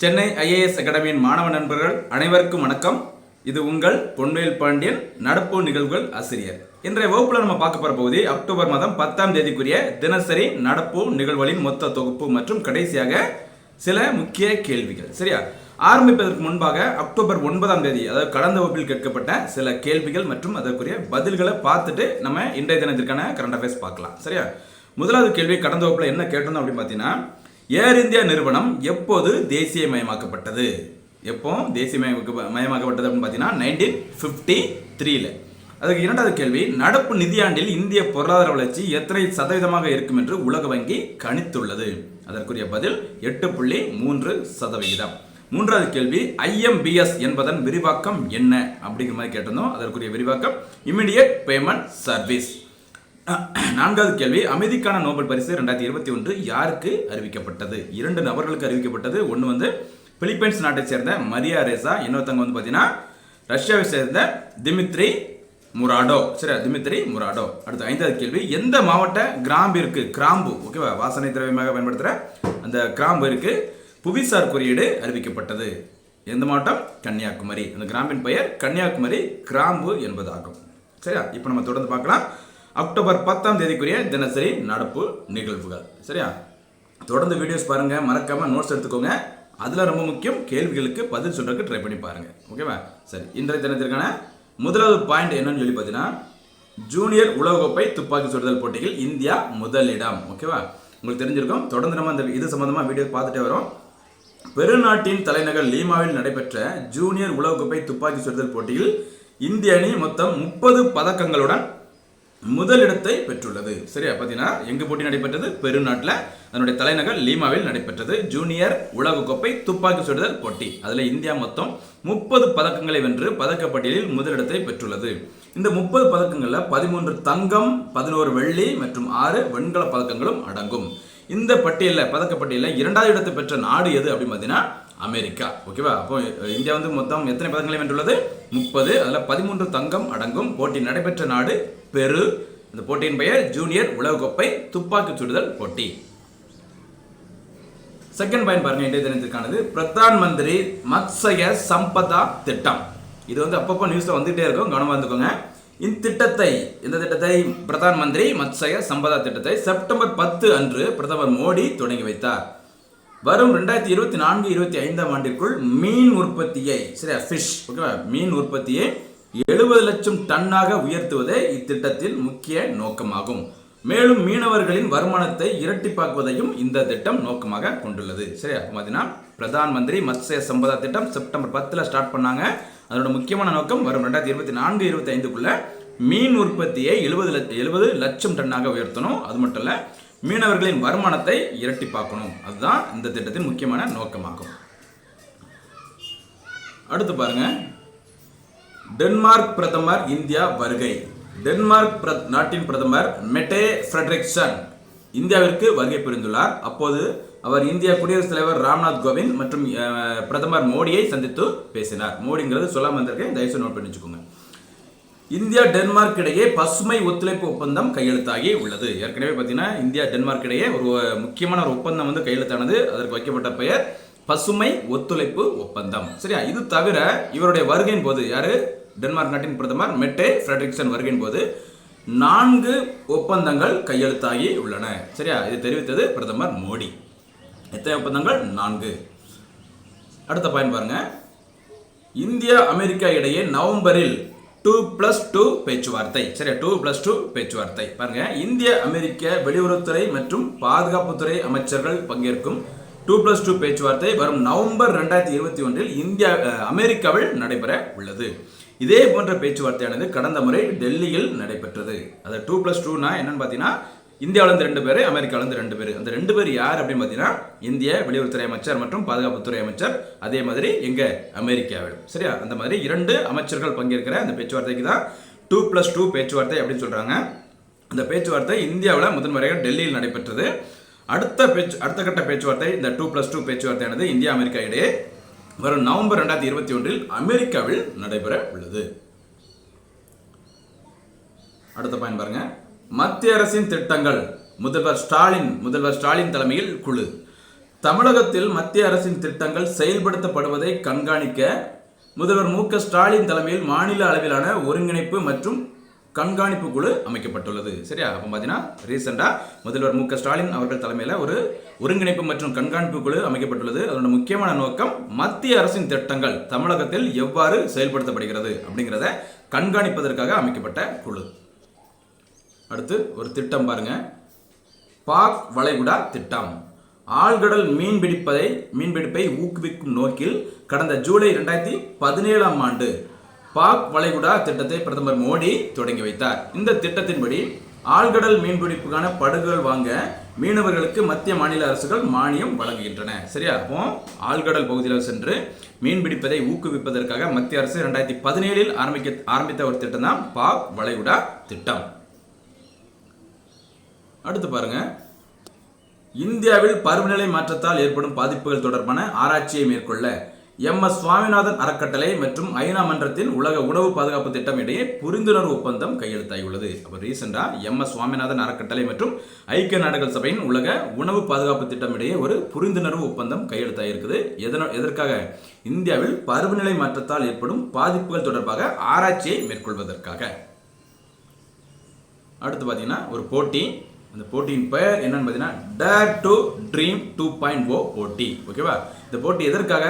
Chennai IAS அகாடமியின் மாணவ நண்பர்கள் அனைவருக்கும் வணக்கம். இது உங்கள் பொன்வேல் பாண்டியன் நடப்பு நிகழ்வுகள் ஆசிரியர். இன்றைய வகுப்புல நம்ம பார்க்க போற பகுதி அக்டோபர் மாதம் பத்தாம் தேதிக்குரிய தினசரி நடப்பு நிகழ்வுகளின் மொத்த தொகுப்பு மற்றும் கடைசியாக சில முக்கிய கேள்விகள். சரியா? ஆரம்பிப்பதற்கு முன்பாக அக்டோபர் ஒன்பதாம் தேதி அதாவது கடந்த வகுப்பில் கேட்கப்பட்ட சில கேள்விகள் மற்றும் அதற்குரிய பதில்களை பார்த்துட்டு நம்ம இன்றைய தினத்திற்கான கரண்ட் அஃபேர்ஸ் பார்க்கலாம். சரியா? முதலாவது கேள்வி கடந்த வகுப்பில் என்ன கேட்டோம் அப்படின்னு பார்த்தீங்கன்னா ஏர் இந்தியா நிறுவனம் எப்போது தேசியமயமாக்கப்பட்டது? எப்போ தேசியமயமாக்க மயமாக்கப்பட்டது அப்படின்னு பார்த்தீங்கன்னா நைன்டீன் ஃபிஃப்டி த்ரீல அதுக்கு இரண்டாவது கேள்வி நடப்பு நிதியாண்டில் இந்திய பொருளாதார வளர்ச்சி எத்தனை சதவீதமாக இருக்கும் என்று உலக வங்கி கணித்துள்ளது. அதற்குரிய பதில் எட்டு புள்ளி மூன்று சதவிகிதம். மூன்றாவது கேள்வி ஐஎம்பிஎஸ் என்பதன் விரிவாக்கம் என்ன? அப்படிங்கிற மாதிரி கேட்டிருந்தோம். அதற்குரிய விரிவாக்கம் இமிடியட் பேமெண்ட் சர்வீஸ் நான்காவது கேள்வி அமைதிக்கான நோபல் பரிசு ரெண்டாயிரத்தி இருபத்தி ஒன்று யாருக்கு அறிவிக்கப்பட்டது? இரண்டு நபர்களுக்கு அறிவிக்கப்பட்டது. ஒன்று வந்து பிலிப்பைன்ஸ் நாட்டை சேர்ந்த மரியா ரேசா இன்னொருத்தவங்க வந்து பார்த்தீங்கன்னா ரஷ்யாவை சேர்ந்த திமித்ரி முராடோ. சரி திமித்ரி முராடோ. அடுத்து ஐந்தாவது கேள்வி எந்த மாவட்ட கிராம்பிற்கு கிராம்பு ஓகேவா வாசனை திரவியமாக பயன்படுத்துகிற அந்த கிராம்பு இருக்குது புவிசார் குறியீடு அறிவிக்கப்பட்டது. எந்த மாவட்டம்? கன்னியாகுமரி. அந்த கிராமின் பெயர் கன்னியாகுமரி கிராம்பு என்பதாகும். சரியா? இப்போ நம்ம தொடர்ந்து பார்க்கலாம். அக்டோபர் பத்தாம் தேதிக்குரிய தினசரி நடப்பு நிகழ்வுகள். சரியா? தொடர்ந்து வீடியோஸ் பாருங்கள் மறக்காமல் நோட்ஸ் எடுத்துக்கோங்க. அதில் ரொம்ப முக்கியம் கேள்விகளுக்கு பதில் சொல்கிறதுக்கு ட்ரை பண்ணி பாருங்கள் ஓகேவா சரி இன்றைய தினத்திற்கான முதலாவது பாயிண்ட் என்னன்னு சொல்லி பார்த்தீங்கன்னா ஜூனியர் உலகக்கோப்பை துப்பாக்கி சுடுதல் போட்டியில் இந்தியா முதலிடம். ஓகேவா உங்களுக்கு தெரிஞ்சிருக்கும். தொடர்ந்து நம்ம அந்த இது சம்மந்தமாக வீடியோ பார்த்துட்டே வரோம். பெருநாட்டின் தலைநகர் லீமாவில் நடைபெற்ற ஜூனியர் உலகக்கோப்பை துப்பாக்கி சுடுதல் போட்டியில் இந்திய அணி மொத்தம் முப்பது பதக்கங்களுடன் முதலிடத்தை பெற்றுள்ளது. சரியா பார்த்தீங்கன்னா எங்க போட்டி நடைபெற்றது? பெருநாட்டில். அதனுடைய தலைநகர் லீமாவில் நடைபெற்றது ஜூனியர் உலகக்கோப்பை துப்பாக்கி சுடுதல் போட்டி. அதில் இந்தியா மொத்தம் முப்பது பதக்கங்களை வென்று பதக்கப்பட்டியலில் முதலிடத்தை பெற்றுள்ளது. இந்த முப்பது பதக்கங்களில் பதிமூன்று தங்கம் பதினோரு வெள்ளி மற்றும் ஆறு வெண்கல பதக்கங்களும் அடங்கும். இந்த பட்டியலில் பதக்கப்பட்டியலில் இரண்டாவது இடத்தை பெற்ற நாடு எது அப்படின்னு பார்த்தீங்கன்னா அமெரிக்கா. ஓகேவா அப்போ இந்தியா வந்து மொத்தம் எத்தனை பதக்கங்களை வென்றுள்ளது? முப்பது. அதில் பதிமூன்று தங்கம் அடங்கும் போட்டி நடைபெற்ற நாடு பெரு. இந்த போட்டியின் பெயர் ஜூனியர் உலகக்கோப்பை துப்பாக்கி சுடுதல் போட்டி. செகண்ட் பாயிண்ட் பாருங்க இன்றைய தினத்திற்கானது. பிரதான் மந்திரி மத்சய சம்பதா திட்டம். இது வந்து அப்பப்போ நியூஸ்ல வந்துகிட்டே இருக்கும். கவனமா இருந்துக்கோங்க. இத்திட்டத்தை இந்த திட்டத்தை பிரதான் மந்திரி மத்சய சம்பதா திட்டத்தை செப்டம்பர் பத்து அன்று பிரதமர் மோடி தொடங்கி வைத்தார். வரும் ரெண்டாயிரத்தி இருபத்தி நான்கு இருபத்தி ஐந்தாம் ஆண்டிற்குள் மீன் உற்பத்தியை சரியா ஃபிஷ் ஓகேவா மீன் உற்பத்தியை எழுபது லட்சம் டன்னாக உயர்த்துவதே இத்திட்டத்தின் முக்கிய நோக்கமாகும். மேலும் மீனவர்களின் வருமானத்தை இரட்டிப்பாக்குவதையும் இந்த திட்டம் நோக்கமாக கொண்டுள்ளது. சரியா பார்த்தீங்கன்னா பிரதான் மந்திரி மத்ஸ்ய சம்பதா திட்டம் செப்டம்பர் பத்தில் ஸ்டார்ட் பண்ணாங்க. அதோட முக்கியமான நோக்கம் வரும் ரெண்டாயிரத்தி இருபத்தி நான்கு இருபத்தி ஐந்துக்குள்ள மீன் உற்பத்தியை எழுபது லட்சம் எழுபது லட்சம் டன்னாக உயர்த்தணும். அது மட்டும் இல்லை மீனவர்களின் வருமானத்தை இரட்டிப்பாக்கணும் அதுதான் இந்த திட்டத்தின் முக்கியமான நோக்கமாகும். அடுத்து பாருங்க. டென்மார்க் பிரதமர் இந்தியா வருகை. டென்மார்க் நாட்டின் பிரதமர் மெட்டே ஃப்ரெட்ரிக்சன் இந்தியாவிற்கு வருகை புரிந்துள்ளார். அப்போது அவர் இந்திய குடியரசுத் தலைவர் ராம்நாத் கோவிந்த் மற்றும் பிரதமர் மோடியை சந்தித்து பேசினார். மோடிங்கிறது சொல்லாமல் வந்திருக்கேன் தயவுசெய்து நோட் பண்ணி வச்சுக்கோங்க. இந்தியா டென்மார்க் இடையே பசுமை ஒத்துழைப்பு ஒப்பந்தம் கையெழுத்தாகி உள்ளது. ஏற்கனவே பார்த்தீங்கன்னா இந்தியா டென்மார்க் இடையே ஒரு முக்கியமான ஒரு ஒப்பந்தம் வந்து கையெழுத்தானது. அதற்கு வைக்கப்பட்ட பெயர் பசுமை ஒத்துழைப்பு ஒப்பந்தம். சரியா? இது தவிர இவருடைய வருகையின் போது யாரு? டென்மார்க் நாட்டின் பிரதமர் மெட்டே ஃப்ரெட்ரிக்சன் வருகையின் போது நான்கு ஒப்பந்தங்கள் கையெழுத்தாகி உள்ளன. சரியா? இது தெரிவித்தது பிரதமர் மோடி. எத்தனை ஒப்பந்தங்கள்? நான்கு. அடுத்த பாயிண்ட் பாருங்க. இந்தியா அமெரிக்கா இடையே நவம்பரில் டூ பிளஸ் டூ பேச்சுவார்த்தை. சரி டூ பிளஸ் டூ பேச்சுவார்த்தை. பாருங்க. இந்திய அமெரிக்க வெளியுறவுத்துறை மற்றும் பாதுகாப்புத்துறை அமைச்சர்கள் பங்கேற்கும் டூ பிளஸ் டூ பேச்சுவார்த்தை வரும் நவம்பர் ரெண்டாயிரத்தி இருபத்தி ஒன்றில் இந்தியா அமெரிக்காவில் நடைபெற உள்ளது. இதே போன்ற பேச்சுவார்த்தையானது கடந்த முறை டெல்லியில் நடைபெற்றது. அது டூ பிளஸ் டூனா என்னன்னு பார்த்தீங்கன்னா இந்தியாவிலேருந்து ரெண்டு பேர் அமெரிக்காவிலேருந்து ரெண்டு பேர். அந்த ரெண்டு பேர் யார் அப்படின்னு பார்த்தீங்கன்னா இந்திய வெளியுறவுத்துறை அமைச்சர் மற்றும் பாதுகாப்புத்துறை அமைச்சர். அதே மாதிரி எங்கே அமெரிக்காவில் சரியா? அந்த மாதிரி இரண்டு அமைச்சர்கள் பங்கேற்கிற அந்த பேச்சுவார்த்தைக்கு தான் டூ ப்ளஸ் டூ பேச்சுவார்த்தை அப்படின்னு சொல்கிறாங்க அந்த பேச்சுவார்த்தை இந்தியாவில் முதன்முறையாக டெல்லியில் நடைபெற்றது. அடுத்த பேச்சு அடுத்த கட்ட பேச்சுவார்த்தை இந்த டூ ப்ளஸ் டூ பேச்சுவார்த்தையானது இந்தியா அமெரிக்கா இடையே வரும் நவம்பர் ரெண்டாயிரத்தி இருபத்தி ஒன்றில் அமெரிக்காவில் நடைபெற உள்ளது. அடுத்த பாயிண்ட் பாருங்கள் மத்திய அரசின் திட்டங்கள். முதல்வர் ஸ்டாலின் முதல்வர் ஸ்டாலின் தலைமையில் குழு. தமிழகத்தில் மத்திய அரசின் திட்டங்கள் செயல்படுத்தப்படுவதை கண்காணிக்க முதல்வர் மு ஸ்டாலின் தலைமையில் மாநில அளவிலான ஒருங்கிணைப்பு மற்றும் கண்காணிப்பு குழு அமைக்கப்பட்டுள்ளது. சரியா? அப்போ பார்த்தீங்கன்னா ரீசெண்டாக முதல்வர் மு ஸ்டாலின் அவர்கள் தலைமையில் ஒரு ஒருங்கிணைப்பு மற்றும் கண்காணிப்பு குழு அமைக்கப்பட்டுள்ளது. அதோட முக்கியமான நோக்கம் மத்திய அரசின் திட்டங்கள் தமிழகத்தில் எவ்வாறு செயல்படுத்தப்படுகிறது அப்படிங்கிறத கண்காணிப்பதற்காக அமைக்கப்பட்ட குழு. அடுத்து ஒரு திட்டம் பாருங்க. பாக் வளைகுடா திட்டம். ஆழ்கடல் மீன் பிடிப்பதை மீன்பிடிப்பை ஊக்குவிக்கும் நோக்கில் கடந்த ஜூலை ரெண்டாயிரத்தி பதினேழாம் ஆண்டு பாக் வளைகுடா திட்டத்தை பிரதமர் மோடி தொடங்கி வைத்தார். இந்த திட்டத்தின்படி ஆழ்கடல் மீன்பிடிப்புக்கான படகுகள் வாங்க மீனவர்களுக்கு மத்திய மாநில அரசுகள் மானியம் வழங்குகின்றன. சரியா? அப்போ ஆழ்கடல் பகுதியில் சென்று மீன்பிடிப்பதை ஊக்குவிப்பதற்காக மத்திய அரசு ரெண்டாயிரத்தி பதினேழில் ஆரம்பிக்க ஆரம்பித்த ஒரு திட்டம் தான் பாக் வளைகுடா திட்டம். அடுத்து பாருங்க. இந்தியாவில் பருவநிலை மாற்றத்தால் ஏற்படும் பாதிப்புகள் தொடர்பான ஆராய்ச்சியை மேற்கொள்ள எம். எஸ். சுவாமிநாதன் அறக்கட்டளை மற்றும் ஐநா மன்றத்தின் உலக உணவு பாதுகாப்பு திட்டம் இடையே புரிந்துணர்வு ஒப்பந்தம் கையெழுத்தாகியுள்ளது. அப்போ ரீசெண்டாக எம். எஸ். சுவாமிநாதன் அறக்கட்டளை மற்றும் ஐக்கிய நாடுகள் சபையின் உலக உணவு பாதுகாப்பு திட்டம் இடையே ஒரு புரிந்துணர்வு ஒப்பந்தம் கையெழுத்தாகியிருக்குது. எதன எதற்காக? இந்தியாவில் பருவநிலை மாற்றத்தால் ஏற்படும் பாதிப்புகள் தொடர்பாக ஆராய்ச்சியை மேற்கொள்வதற்காக. அடுத்து பார்த்தீங்கன்னா ஒரு போட்டி. அந்த போட்டியின் பெயர் என்னன்னு பார்த்தீங்கன்னா dare to dream two point O போட்டி. ஓகேவா இந்த போட்டி எதற்காக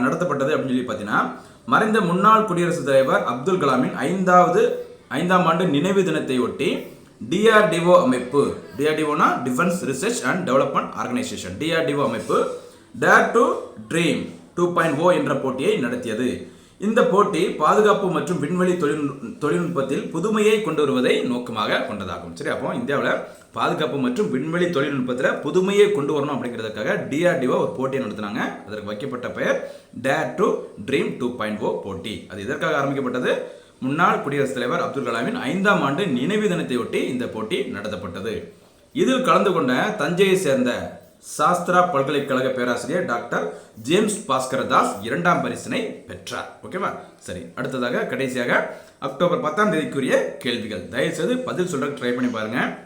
நடத்தப்பட்டது அப்படின்னு சொல்லி பார்த்தீங்கன்னா மறைந்த முன்னாள் குடியரசுத் தலைவர் அப்துல் கலாமின் ஐந்தாவது ஐந்தாம் ஆண்டு நினைவு தினத்தை ஒட்டி டிஆர்டிஓ அமைப்பு டிஆர்டிஓனா defence research and development organisation DRDO அமைப்பு dare to dream two point O என்ற போட்டியை நடத்தியது. இந்த போட்டி பாதுகாப்பு மற்றும் விண்வெளி தொழில் தொழில்நுட்பத்தில் புதுமையை கொண்டு வருவதை நோக்கமாக கொண்டதாகும். சரி அப்போ இந்தியாவில் பாதுகாப்பு மற்றும் விண்வெளி தொழில்நுட்பத்தில் புதுமையை கொண்டு வரணும் அப்படிங்கிறதுக்காக டிஆர்டிஓ ஒரு போட்டியை நடத்தினாங்க. அதற்கு வைக்கப்பட்ட பெயர் dare to dream two point o போட்டி. அது இதற்காக ஆரம்பிக்கப்பட்டது? முன்னாள் குடியரசுத் தலைவர் அப்துல் கலாமின் ஐந்தாம் ஆண்டு நினைவு தினத்தையொட்டி இந்த போட்டி நடத்தப்பட்டது. இதில் கலந்து கொண்ட தஞ்சையை சேர்ந்த சாஸ்திரா பல்கலைக்கழக பேராசிரியர் டாக்டர் ஜேம்ஸ் பாஸ்கர தாஸ் இரண்டாம் பரிசினை பெற்றார். ஓகேவா சரி அடுத்ததாக கடைசியாக அக்டோபர் பத்தாம் தேதிக்குரிய கேள்விகள். தயவுசெய்து பதில் சொல்ற ட்ரை பண்ணி பாருங்க.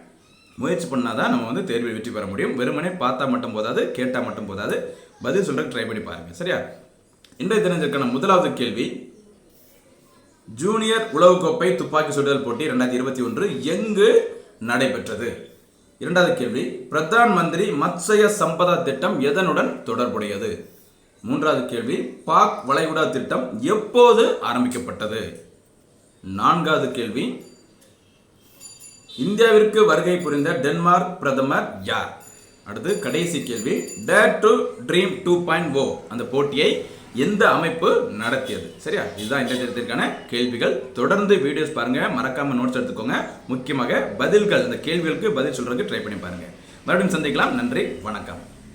முயற்சி பண்ணாதான் நம்ம வந்து தேர்வில் வெற்றி பெற முடியும். வெறுமனே பார்த்தா மட்டும் போதாது கேட்டால் மட்டும் போதாது. பதில் சொல்ற ட்ரை பண்ணி பாருங்க. சரியா? இன்றைய தினத்திற்கான முதலாவது கேள்வி. ஜூனியர் உலகக்கோப்பை துப்பாக்கி சுடுதல் போட்டி ரெண்டாயிரத்தி இருபத்தி ஒன்று எங்கு நடைபெற்றது? இரண்டாவது கேள்வி பிரதான் மந்திரி மத்ஸ்ய சம்பதா திட்டம் எதனுடன் தொடர்புடையது? மூன்றாவது கேள்வி பாக் வளைகுடா திட்டம் எப்போது ஆரம்பிக்கப்பட்டது? நான்காவது கேள்வி இந்தியாவிற்கு வருகை புரிந்த டென்மார்க் பிரதமர் யார்? அடுத்து கடைசி கேள்வி dare to dream two point o அந்த போட்டியை எந்த அமைப்பு நடத்தியது? சரியா? இதுதான் இந்த தினத்திற்கான கேள்விகள். தொடர்ந்து வீடியோஸ் பாருங்க. மறக்காம நோட்ஸ் எடுத்துக்கோங்க. முக்கியமாக பதில்கள் இந்த கேள்விகளுக்கு பதில் சொல்றதுக்கு ட்ரை பண்ணி பாருங்க. மறுபடியும் சந்திக்கலாம். நன்றி. வணக்கம்.